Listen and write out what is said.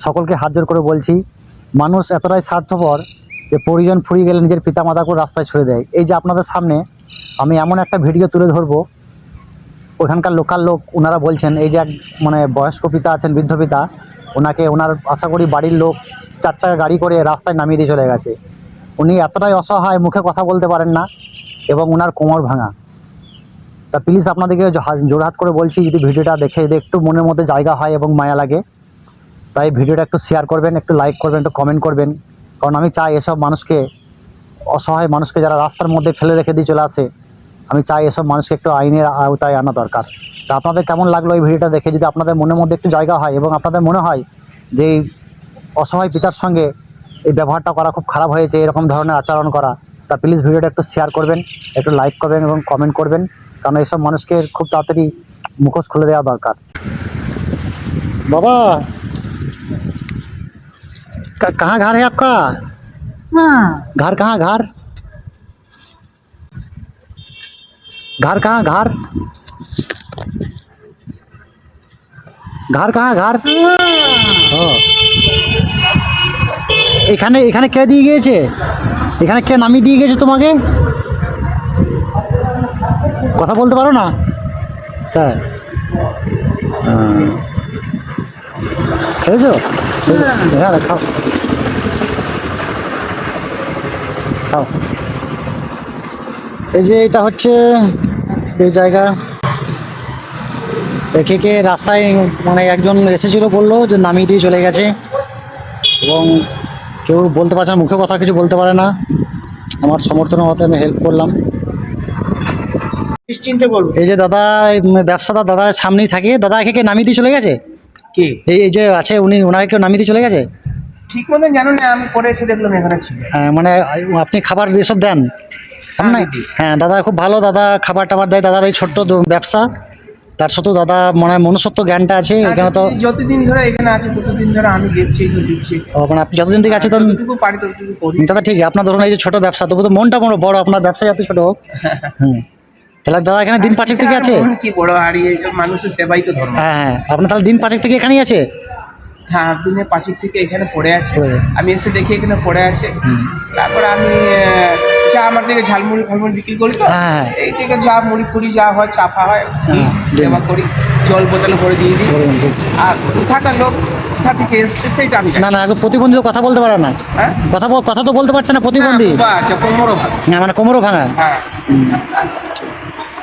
সকলকে হাত জোর করে বলছি, মানুষ এতটাই স্বার্থপর যে পরিজন ফুরিয়ে গেলে নিজের পিতামাতাকেও রাস্তায় ছেড়ে দেয়। এই যে আপনাদের সামনে আমি এমন একটা ভিডিও তুলে ধরবো, ওখানকার লোকাল লোক ওনারা বলছেন, এই যে এক মানে বয়স্ক পিতা আছেন, বৃদ্ধ পিতা, ওনাকে ওনার আশা করি বাড়ির লোক চার চাকা গাড়ি করে রাস্তায় নামিয়ে দিয়ে চলে গেছে। উনি এতটাই অসহায়, মুখে কথা বলতে পারেন না এবং ওনার কোমর ভাঙা। তা প্লিজ আপনাদেরকে জো- জোড়হাত করে বলছি, যদি ভিডিওটা দেখে, যদি একটু মনের মধ্যে জায়গা হয় এবং মায়া লাগে তাই ভিডিওটা একটু শেয়ার করবেন, একটু লাইক করবেন, একটু কমেন্ট করবেন। কারণ আমি চাই এসব মানুষকে, অসহায় মানুষকে যারা রাস্তার মধ্যে ফেলে রেখে দিয়ে চলে আসে, আমি চাই এসব মানুষকে একটু আইনের আওতায় আনা দরকার। তা আপনাদের কেমন লাগল এই ভিডিওটা দেখে? যদি আপনাদের মনের মধ্যে একটু জায়গা হয় এবং আপনাদের মনে হয় যে এই অসহায় পিতার সঙ্গে এই ব্যবহারটা করা খুব খারাপ হয়েছে, এরকম ধরনের আচরণ করা, তা প্লিজ ভিডিওটা একটু শেয়ার করবেন, একটু লাইক করবেন এবং কমেন্ট করবেন, কারণ এইসব মানুষকে খুব তাড়াতাড়ি মুখোশ খুলে দেওয়া দরকার। বাবা! कहाँ घर है आपका घर कहाँ घर घर कहाँ घर घर कहाँ घर ও এখানে এখানে কে দিয়ে গিয়েছে এখানে কে নামিয়ে দিয়ে গেছে তোমাকে কথা বলতে পারো না তাই হুম। হ্যাঁ খাও। খাও। এই যে এটা হচ্ছে এই জায়গা। একে কে রাস্তায় মানে একজন এসেছিল বলল যে নামিয়ে দিয়ে চলে গেছে। এবং কেউ বলতে পারছে না মুখে কথা কিছু বলতে পারে না। আমার সমর্থনের মতে আমি হেল্প করলাম। এই যে দাদা ব্যবসাদার দাদার সামনেই থাকে। দাদা একে কে নামিয়ে দিয়ে চলে গেছে? কে? এই এই যে আছে উনি ওনাকে কেউ নামিয়ে দিয়ে চলে গেছে? ঠিক মতন জানো না আমি পরে এসে দেখলাম এখানে ছিল। হ্যাঁ, মানে আপনি খাবার এসব দেন? হ্যাঁ, না হ্যাঁ দাদা খুব ভালো দাদা খাবার টাবার দেয় দাদার এই ছোট্ট ব্যবসা। তার সাথেও দাদা মানে মনুষ্যত্ব জ্ঞানটা আছে এখানে তো যতদিন ধরে এখানে আছে ততদিন ধরে আমি দেখছি দিচ্ছি। ও, মানে আপনি যতদিন থেকে আছে তখন পারি ততটুকু দাদা ঠিক আপনার ধরুন এই যে ছোট ব্যবসা তবু তো মনটা বড় বড় আপনার ব্যবসা যত ছোট হোক। হুম। তাহলে দাদা এখানে দিন পাঁচেক থেকে আছে? কি বড় হারিয়ে মানুষের সেবাই তো ধর্ম। হ্যাঁ হ্যাঁ। আপনার তাহলে দিন পাঁচেক থেকে এখানেই আছে? হ্যাঁ দিনে পাঁচেক থেকে এখানে পড়ে আছে। আমি এসে দেখি এখানে পড়ে আছে। তারপরে আমি চা আমার দিকে ঝালমুড়ি ফালমুড়ি বিক্রি করি তো? হ্যাঁ। এই থেকে যা মুড়ি ফুড়ি যা হয় চাপা হয় হ্যাঁ, সেবা করি। জল বোতলে করে দিয়ে দিই। আর কোথাকার লোক কোথা থেকে এসছে সেইটা আমি না না প্রতিবন্ধী কথা বলতে পারে না। হ্যাঁ? কথা কথা তো বলতে পারছে না প্রতিবন্ধী। আছে কোমরও ভালো মানে কোমরও ভাঙা। হ্যাঁ।